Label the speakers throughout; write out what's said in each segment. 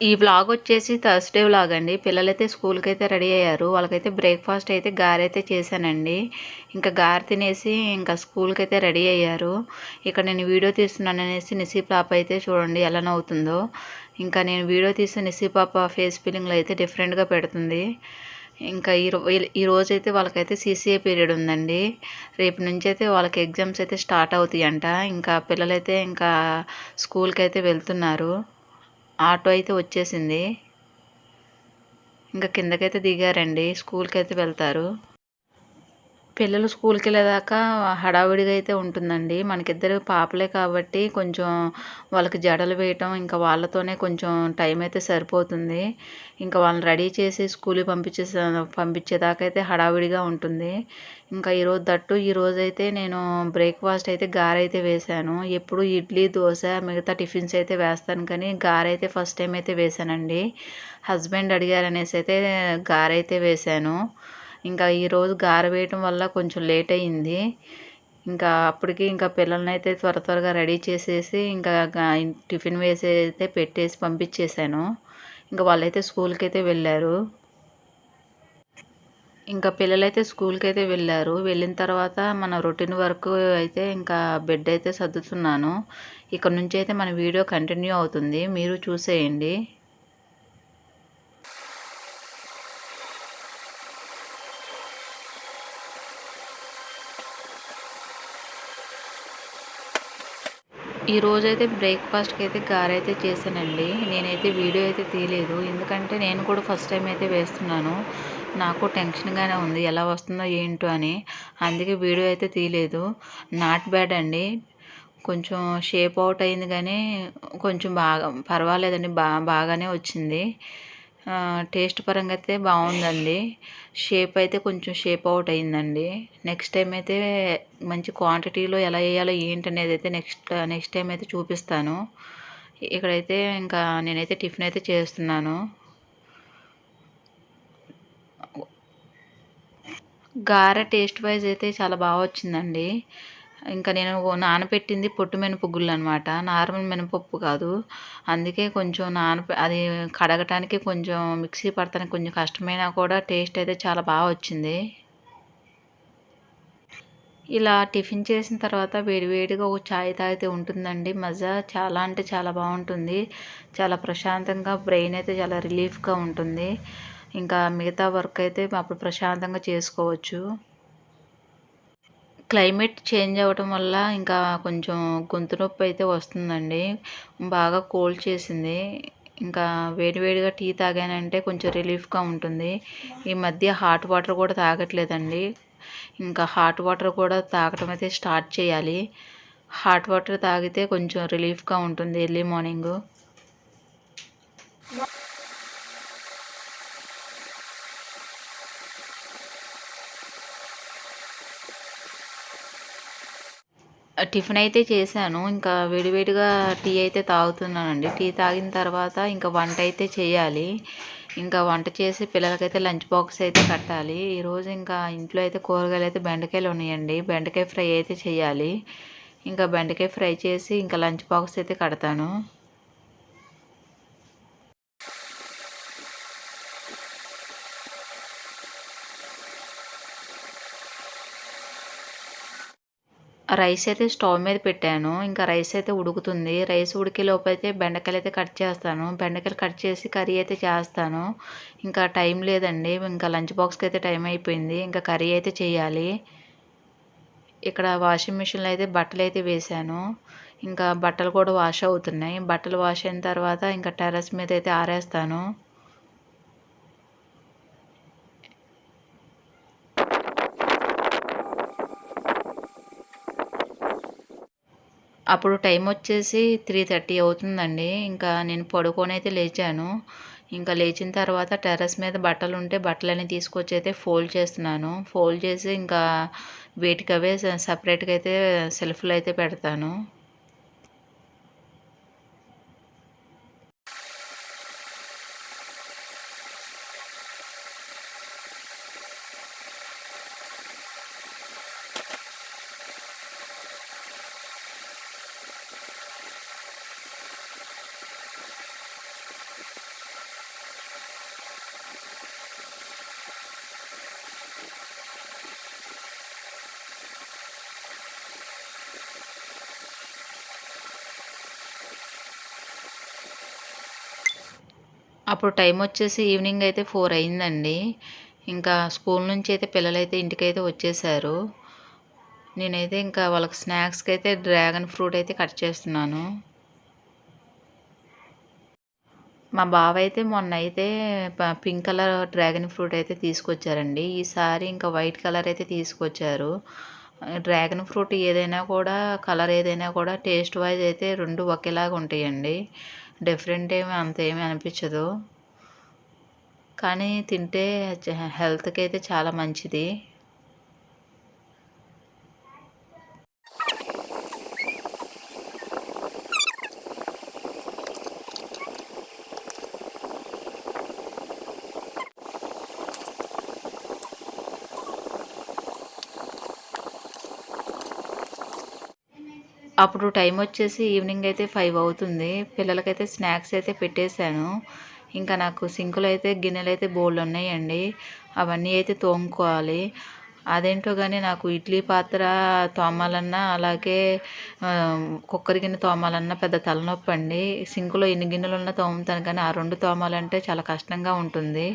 Speaker 1: ఈ వ్లాగ్ వచ్చేసి Thursday vlog అండి. పిల్లలైతే స్కూల్కి అయితే రెడీ అయ్యారు. వాళ్ళకైతే బ్రేక్ఫాస్ట్ అయితే గారైతే అయితే చేశానండి. ఇంకా గారె తినేసి ఇంకా స్కూల్కి అయితే రెడీ అయ్యారు. ఇక్కడ నేను వీడియో తీస్తున్నాను అనేసి నిసి పాప అయితే చూడండి ఎలా నవ్వుతుందో. ఇంకా నేను వీడియో తీసిన నిసి పాప ఫేస్ ఫీలింగ్లో అయితే డిఫరెంట్గా పెడుతుంది. ఇంకా ఈ రో ఈ రోజు అయితే వాళ్ళకైతే సీసీఏ పీరియడ్ ఉందండి. రేపు నుంచి అయితే వాళ్ళకి ఎగ్జామ్స్ అయితే స్టార్ట్ అవుతాయంట. ఇంకా పిల్లలైతే ఇంకా స్కూల్కి అయితే వెళ్తున్నారు. ఆటో అయితే వచ్చేసింది. ఇంకా కిందకైతే దిగారండి. స్కూల్కి అయితే వెళ్తారు. పిల్లలు స్కూల్కి వెళ్ళేదాకా హడావిడిగా అయితే ఉంటుందండి. మనకిద్దరు పాపలే కాబట్టి కొంచెం వాళ్ళకి జడలు వేయటం ఇంకా వాళ్ళతోనే కొంచెం టైం అయితే సరిపోతుంది. ఇంకా వాళ్ళని రెడీ చేసి స్కూల్కి పంపించే పంపించేదాకా అయితే హడావిడిగా ఉంటుంది. ఇంకా ఈరోజు దట్టు ఈరోజు అయితే నేను బ్రేక్ఫాస్ట్ అయితే గారైతే వేశాను. ఎప్పుడు ఇడ్లీ దోశ మిగతా టిఫిన్స్ అయితే వేస్తాను. కానీ గారైతే ఫస్ట్ టైం అయితే వేశానండి. హస్బెండ్ అడిగారు అనేసి అయితే గారైతే వేశాను. ఇంకా ఈరోజు గారవేయటం వల్ల కొంచెం లేట్ అయ్యింది. ఇంకా అప్పటికి ఇంకా పిల్లల్ని అయితే త్వర త్వరగా రెడీ చేసేసి ఇంకా టిఫిన్ వేసి అయితే పెట్టేసి పంపించేశాను. ఇంకా వాళ్ళైతే స్కూల్కి అయితే వెళ్ళారు. ఇంకా పిల్లలైతే స్కూల్కి అయితే వెళ్ళారు. వెళ్ళిన తర్వాత మన రొటీన్ వర్క్ అయితే ఇంకా బెడ్ అయితే సర్దుతున్నాను. ఇక్కడ నుంచి అయితే మన వీడియో కంటిన్యూ అవుతుంది. మీరు చూసేయండి. ఈ రోజైతే బ్రేక్ఫాస్ట్కి అయితే గారె అయితే చేశానండి. నేనైతే వీడియో అయితే తీయలేదు. ఎందుకంటే నేను కూడా ఫస్ట్ టైం అయితే వేస్తున్నాను. నాకు టెన్షన్గానే ఉంది. ఎలా వస్తుందో ఏంటో అని. అందుకే వీడియో అయితే తీయలేదు. నాట్ బ్యాడ్ అండి. కొంచెం షేప్ అవుట్ అయింది కానీ కొంచెం బాగా పర్వాలేదండి. బా బాగానే వచ్చింది. టేస్ట్ పరంగా అయితే బాగుందండి షేప్ అయితే కొంచెం షేప్ అవుట్ అయిందండి. నెక్స్ట్ టైం అయితే మంచి క్వాంటిటీలో ఎలా వేయాలో ఏంటి అనేది అయితే నెక్స్ట్ నెక్స్ట్ టైం అయితే చూపిస్తాను. ఇక్కడైతే ఇంకా నేనైతే టిఫిన్ అయితే చేస్తున్నాను. గారె టేస్ట్ వైజ్ అయితే చాలా బాగా వచ్చిందండి. ఇంకా నేను నానబెట్టింది పొట్టు మినపగుళ్ళు అనమాట నార్మల్ మినపప్పు కాదు. అందుకే కొంచెం నాన అది కడగటానికి కొంచెం మిక్సీ పడతానికి కొంచెం కష్టమైనా కూడా టేస్ట్ అయితే చాలా బాగా వచ్చింది. ఇలా టిఫిన్ చేసిన తర్వాత వేడివేడిగా ఒక ఛాయ్ తాగితే ఉంటుందండి. మజా చాలా అంటే చాలా బాగుంటుంది. చాలా ప్రశాంతంగా బ్రెయిన్ అయితే చాలా రిలీఫ్గా ఉంటుంది. ఇంకా మిగతా వర్క్ అయితే అప్పుడు ప్రశాంతంగా చేసుకోవచ్చు. క్లైమేట్ చేంజ్ అవ్వటం వల్ల ఇంకా కొంచెం గొంతు నొప్పి అయితే వస్తుందండి. బాగా కోల్డ్ చేసింది. ఇంకా వేడివేడిగా టీ తాగానంటే కొంచెం రిలీఫ్గా ఉంటుంది. ఈ మధ్య హాట్ వాటర్ కూడా తాగట్లేదండి. ఇంకా హాట్ వాటర్ కూడా తాగటం అయితే స్టార్ట్ చేయాలి. హాట్ వాటర్ తాగితే కొంచెం రిలీఫ్గా ఉంటుంది ఎర్లీ మార్నింగు. టిఫిన్ అయితే చేశాను. ఇంకా వేడివేడిగా టీ అయితే తాగుతున్నానండి. టీ తాగిన తర్వాత ఇంకా వంట అయితే చేయాలి. ఇంకా వంట చేసి పిల్లలకైతే లంచ్ బాక్స్ అయితే కట్టాలి. ఈరోజు ఇంకా ఇంట్లో అయితే కూరగాయలు అయితే బెండకాయలు ఉన్నాయండి. బెండకాయ ఫ్రై అయితే చేయాలి. ఇంకా బెండకాయ ఫ్రై చేసి ఇంకా లంచ్ బాక్స్ అయితే కడతాను. రైస్ అయితే స్టవ్ మీద పెట్టాను. ఇంకా రైస్ అయితే ఉడుకుతుంది. రైస్ ఉడికే లోపు అయితే బెండకాయలు అయితే కట్ చేస్తాను. బెండకాయలు కట్ చేసి కర్రీ అయితే చేస్తాను. ఇంకా టైం లేదండి. ఇంకా లంచ్ బాక్స్కి అయితే టైం అయిపోయింది. ఇంకా కర్రీ అయితే చేయాలి. ఇక్కడ వాషింగ్ మిషన్లో అయితే బట్టలు అయితే వేశాను. ఇంకా బట్టలు కూడా వాష్ అవుతున్నాయి. బట్టలు వాష్ అయిన తర్వాత ఇంకా టెర్రస్ మీద అయితే ఆరేస్తాను. అప్పుడు టైం వచ్చేసి త్రీ థర్టీ అవుతుందండి. ఇంకా నేను పడుకొని అయితే లేచాను. ఇంకా లేచిన తర్వాత టెర్రస్ మీద బట్టలు ఉంటే బట్టలన్నీ తీసుకొచ్చి అయితే ఫోల్డ్ చేస్తున్నాను. ఫోల్డ్ చేసి ఇంకా వేటికవే సపరేట్గా అయితే సెల్ఫ్లో అయితే పెడతాను. అప్పుడు టైం వచ్చేసి ఈవినింగ్ అయితే ఫోర్ అయిందండి. ఇంకా స్కూల్ నుంచి అయితే పిల్లలైతే ఇంటికైతే వచ్చేసారు. నేనైతే ఇంకా వాళ్ళకి స్నాక్స్కి అయితే డ్రాగన్ ఫ్రూట్ అయితే కట్ చేస్తున్నాను. మా బావ అయితే మొన్న అయితే ప- పింక్ కలర్ డ్రాగన్ ఫ్రూట్ అయితే తీసుకొచ్చారండి. ఈసారి ఇంకా వైట్ కలర్ అయితే తీసుకొచ్చారు. డ్రాగన్ ఫ్రూట్ ఏదైనా కూడా కలర్ ఏదైనా కూడా టేస్ట్ వైజ్ అయితే రెండు ఒకేలాగా ఉంటాయండి. డిఫరెంట్ ఏమి అంత ఏమీ అనిపించదు. కానీ తింటే హెల్త్కి అయితే చాలా మంచిది. అప్పుడు టైం వచ్చేసి ఈవినింగ్ అయితే ఫైవ్ అవుతుంది. పిల్లలకైతే స్నాక్స్ అయితే పెట్టేశాను. ఇంకా నాకు సింకులు అయితే గిన్నెలు అయితే బోళ్ళు ఉన్నాయండి. అవన్నీ అయితే తోముకోవాలి. అదేంటో కానీ నాకు ఇడ్లీ పాత్ర తోమాలన్నా అలాగే కుక్కర్ గిన్నె తోమాలన్నా పెద్ద తలనొప్పి అండి. సింకులో ఎన్ని గిన్నెలు ఉన్నా తోముతాను కానీ ఆ రెండు తోమాలంటే చాలా కష్టంగా ఉంటుంది.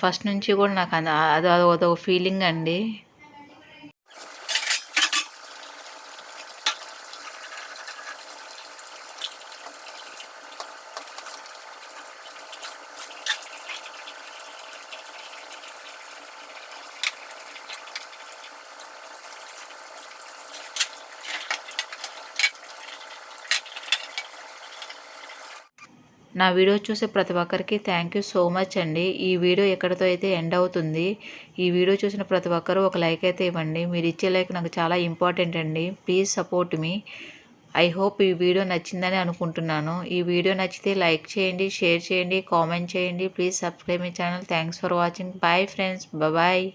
Speaker 1: ఫస్ట్ నుంచి కూడా నాకు అది అది అదొక ఫీలింగ్ అండి. నా వీడియో చూసే ప్రతి ఒక్కరికి థ్యాంక్ యూ సో మచ్ అండి. ఈ వీడియో ఎక్కడితో అయితే ఎండ్ అవుతుంది ఈ వీడియో చూసిన ప్రతి ఒక్కరూ ఒక లైక్ అయితే ఇవ్వండి. మీరు ఇచ్చే లైక్ నాకు చాలా ఇంపార్టెంట్ అండి. Please support me I hope ఈ వీడియో నచ్చిందని అనుకుంటున్నాను. ఈ వీడియో నచ్చితే లైక్ చేయండి షేర్ చేయండి కామెంట్ చేయండి. Please subscribe my channel thanks for watching bye friends bye